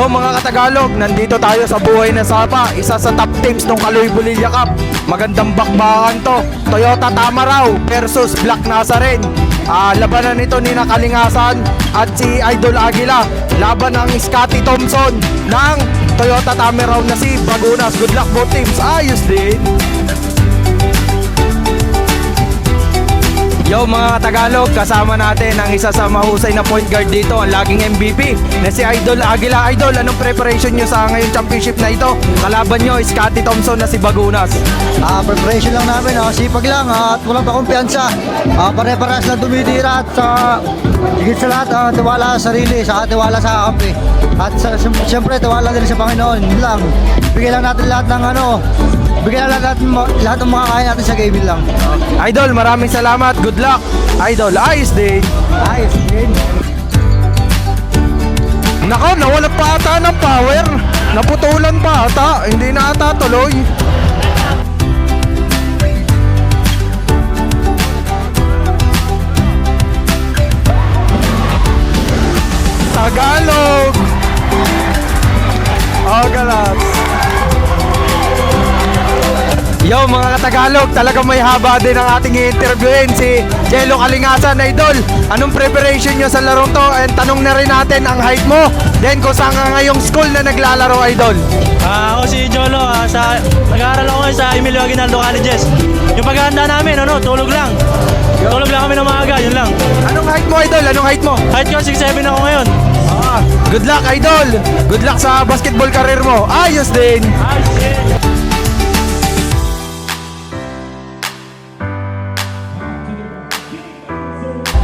Yo mga katagalog, nandito tayo sa buhay na sapa, isa sa top teams ng Kaloy Bulilya Cup. Magandang bakbakan to. Toyota Tamaraw versus Black Nazaren. Ah, labanan nito ni Nakalingasan at si Idol Aguila. Laban ng Scotty Thompson ng Toyota Tamaraw na si Bagunas. Good luck both teams. Ayos din. Yo mga Tagalog, kasama natin ang isa sa mahusay na point guard dito, ang laging MVP na si Idol Aguila. Idol, anong preparation nyo sa ngayong championship na ito? Kalaban nyo, Scotty Thompson na si Bagunas. Ah, preparation lang namin, ah, sipag lang ah, at walang pakumpiyansa. Ah, pare-parehas lang tumitira at sa higit sa lahat, ah, tiwala sa sarili, saka tiwala sa kampi. At sa, siyempre, tiwala din sa Panginoon. Yun lang. Bigyan lang natin lahat ng ano, bigyan natin ma- lahat ng makakain natin sa gaming lang. Idol, maraming salamat. Good luck. Idol, ayos din. Ayos, din. Nako, nawala pa ata ng power. Naputulan pa ata. Hindi na ata tuloy. Tagalog. Mga Tagalog, talagang may haba din ang ating i-interviewin si Jello Kalingasan Idol. Anong preparation nyo sa larong to? And tanong na rin natin ang height mo. Then kung saan ka ngayong school na naglalaro Idol. Ah, ako si Jolo, ah, sa, nag-aaral ako ngayon sa Emilio Aguinaldo Colleges. Yung paghahanda namin, ano, tulog lang. Tulog lang kami ng maaga, yun lang. Anong height mo Idol? Anong height mo? Height ko, 6'7 ako ngayon. Ah, good luck Idol. Good luck sa basketball career mo. Ayos din.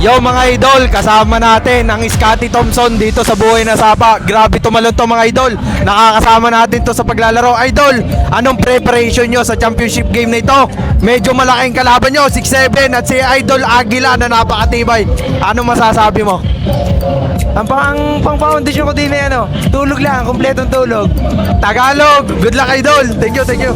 Yo mga idol, kasama natin ang Scotty Thompson dito sa Buhay na Sapa. Grabe tumalon to mga idol. Nakakasama natin to sa paglalaro. Idol, anong preparation nyo sa championship game na ito? Medyo malaking kalaban nyo, 6'7 at si Idol Aguila na napakatibay. Ano masasabi mo? Ang pang pang foundation ko din ay ano, tulog lang, kumpletong tulog. Tagalog, good luck idol. Thank you, thank you.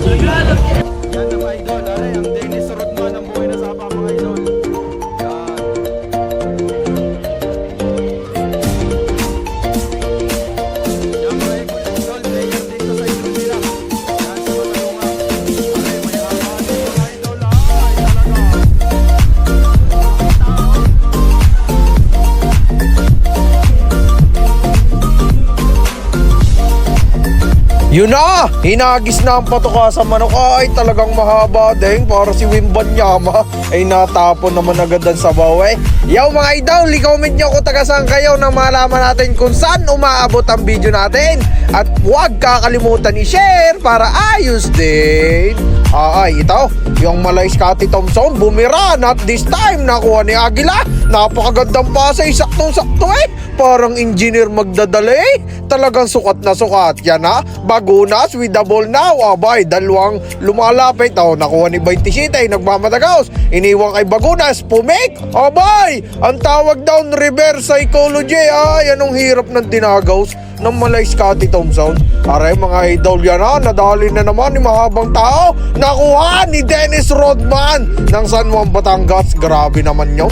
Yun na! Hinagis na ang patuka sa manok. Ay, talagang mahaba din. Para si Wimban Yama. Ay, natapon naman agad ang sabaw eh. Yo mga idol, i-comment nyo kung taga kayo na malaman natin kung saan umaabot ang video natin. At huwag kakalimutan i-share para ayos din. Ah, ay, ito. Yung Malay Scotty Thompson, bumiran at this time nakuha ni Agila. Napakagandang pasay, saktong-sakto eh. Parang engineer magdadala eh. Talagang sukat na sukat. Yan ha. Bagunas with the ball now. Abay, dalawang lumalapit. Oh, nakuha ni 27. Nagmamadagaos. Iniwang kay Bagunas. Pumik. Abay, ang tawag daw reverse psychology. Ay, anong hirap ng dinagaws ng Malay Scotty Thompson. Aray mga idol yan ha, nadali na naman ni mahabang tao. Nakuha ni Dennis Rodman ng San Juan Batangas. Grabe naman yun,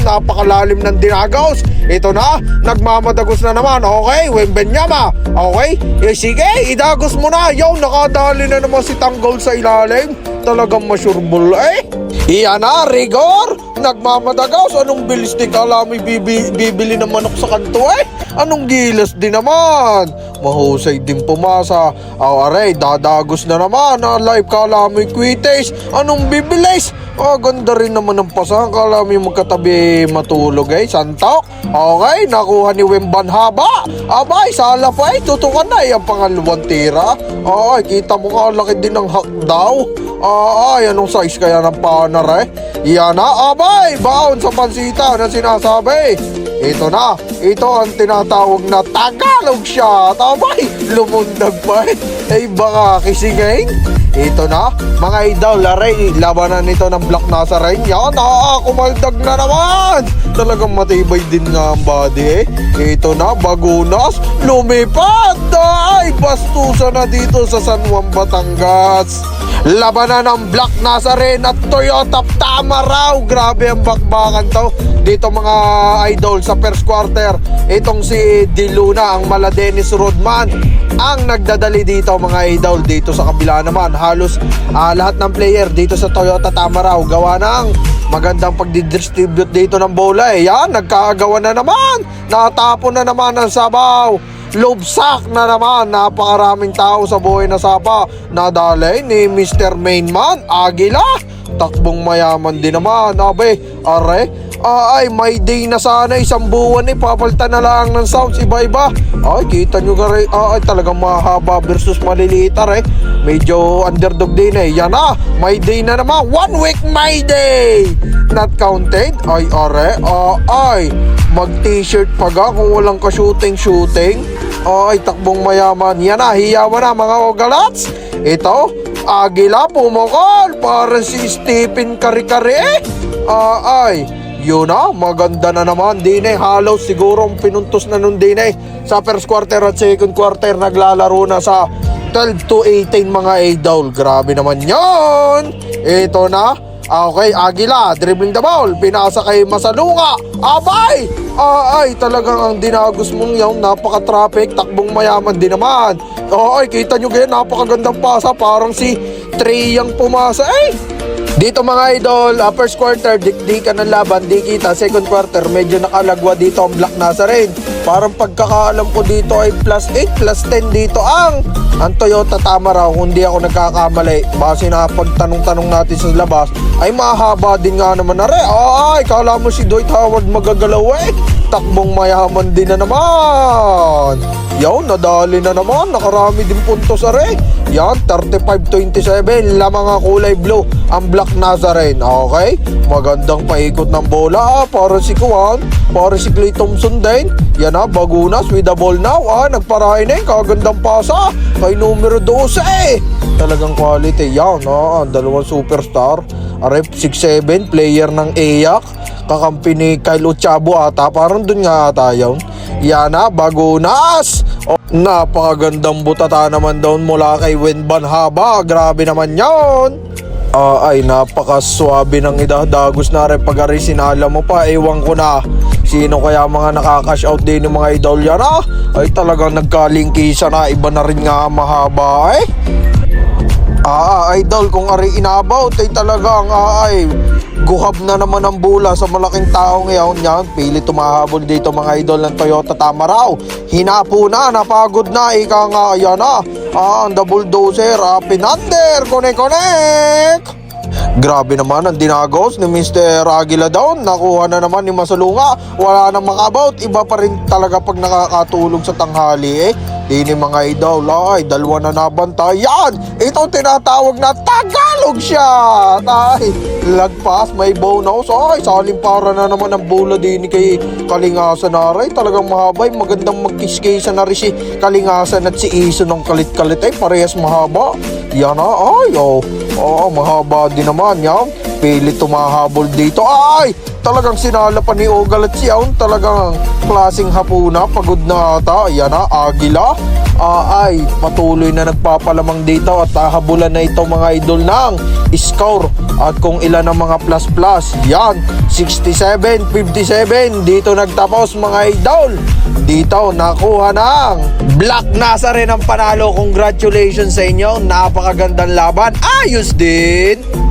napakalalim ng dinagaws. Ito na, nagmamadagos na naman. Okay, Wembenyama. Okay, eh, sige, idagos mo na. Yo, nakadali na naman si Tanggol sa ilalim. Talagang masurbol eh. Iyan na, rigor! Nagmamadagaws, anong bilis ni Kalami bibi, bibili ng manok sa kanto eh? Anong gilas din naman? Mahusay din pumasa. Aw aray, dadagos na naman. Ah, live Kalami quites. Anong bibilis? Ah, ganda rin naman ng pasang. Kalami magkatabi matulog eh. Santok. Okay, nakuha ni Wemban Haba. Abay, sala pa eh. Tutukan na eh ang pangalawang tira. Ay, kita mo ka, laki din ng hakdaw. Ay, anong size kaya ng panar eh? Yan na, abay, baon sa pansita na sinasabi. Ito na, ito ang tinatawag na Tagalog shot. Abay, lumundag pa eh. Ay, baka kisingin. Ito na, mga idol, laray, labanan nito ng Black Nazarene. Yan, ah, kumaldag na naman. Talagang matibay din nga ang body eh. Ito na, Bagunas, lumipad. Ay, bastusa na dito sa San Juan, Batangas. Labanan ng Black Nazarene at Toyota Tamaraw. Grabe ang bakbakan to. Dito mga idol sa first quarter. Itong si Diluna, ang mala Dennis Rodman, ang nagdadali dito mga idol. Dito sa kabila naman, halos ah, lahat ng player dito sa Toyota Tamaraw. Gawa ng magandang pagdidistribute dito ng bola eh. Yan, nagkagawa na naman. Natapon na naman ang sabaw. Lobsak na naman, napakaraming tao sa buhay na sapa. Nadalay ni Mr. Mainman, Agila. Takbong mayaman din naman, abe, are. Ah, ay, may day na sana, isang buwan eh, papalitan na lang ng sounds, iba-iba. Ay, kita nyo gari, ah, ay, talagang mahaba versus maliliit, are. Medyo underdog din eh. Yan na, may day na naman, one week my day. Not counted, ay, are, ah, ay, mag t-shirt pa ga kung walang ka-shooting-shooting. Ay, takbong mayaman. Yan na, hiyawan na mga ogalats. Ito, agila pumukol. Parang si Stephen Kari-Kari. Ah, ay, yun na, maganda na naman din eh. Halos siguro pinuntos na nun din eh. Sa first quarter at second quarter naglalaro na sa 12 to 18 mga idol. Grabe naman yon. Ito na, Ah, Okay, Agila, dribbling the ball, pinasa kay Masalunga, abay! Ah, ay, talagang ang dinagos mong yung napaka-traffic, takbong mayaman din naman. Okay, kita nyo ganyan, napakagandang pasa, parang si Trey yung pumasa, eh! Dito mga idol, uh, first quarter, dikdikan ng laban, di kita. Second quarter, medyo nakalagwa dito ang Black Nazarene. Parang pagkakaalam ko dito ay plus 8, plus 10 dito ang ang Toyota Tamaraw. Kung di ako nagkakamali, base na pagtanong-tanong natin sa labas, ay mahaba din nga naman na rin. Ay, kala mo si Dwight Howard magagalaw eh. Takbong mayaman din na naman. Yaw, nadali na naman. Nakarami din puntos are. Yan, 35-27. Lamang ang kulay blue. Ang Black Nazarene. Okay? Magandang paikot ng bola. Ah, para si Kuwan. Para si Clay Thompson din. Yan ah, Bagunas with the ball now. Ah, nagparahin na yun. Kagandang pasa. Kay numero 12 eh. Talagang quality. Yan ah, ang dalawang superstar. Arep 6'7", player ng EYAC. Kakampi ni Kyle Ochabo ata. Parang dun nga ata yun. Yan na, Bagunas! O, napakagandang butata naman doon mula kay Wenban Haba. Grabe naman yon. Ah, ay, napakaswabe ng idadagos na rin pag sinala mo pa. Ewan ko na. Sino kaya mga nakakash out din ng mga idol yan ah? Ay talagang nagkalingkisa na. Iba na rin nga mahaba eh. Ah, idol, kung ari inabaw, tay talagang ah, ay guhab na naman ang bula sa malaking tao ngayon yan. Pili tumahabol dito mga idol ng Toyota Tamaraw. Hinapo na, napagod na, ika nga, ayan na. Ah, ang the bulldozer, ah, pinander, konek-konek. Grabe naman ang dinagos ni Mr. Aguila down. Nakuha na naman ni Masalunga. Wala nang makabout. Iba pa rin talaga pag nakakatulog sa tanghali eh. Di mga idol, ay, dalawa na nabantay. Yan! Ito tinatawag na Tagalog shot! Ay, lagpas, may bonus. Ay, saling para na naman ang bola din kay Kalingasan rin. Talagang mahabay, magandang magkiskisa na rin si Kalingasan at si Iso ng kalit-kalit. Ay, parehas mahaba. Yan na, ay, oh. Oo, mahaba din naman yan. Pilit tumahabol dito. Ay! Talagang sinala pa ni Ogal at Siyaon. Talagang klaseng hapuna. Pagod na ata. Yan na, Agila. Ah, ay, patuloy na nagpapalamang dito at hahabulan na ito mga idol ng score at kung ilan ang mga plus plus. Yan, 67, 57. Dito nagtapos mga idol. Dito nakuha ng Black Nazarene ang panalo. Congratulations sa inyo. Napakagandang laban. Ayos din.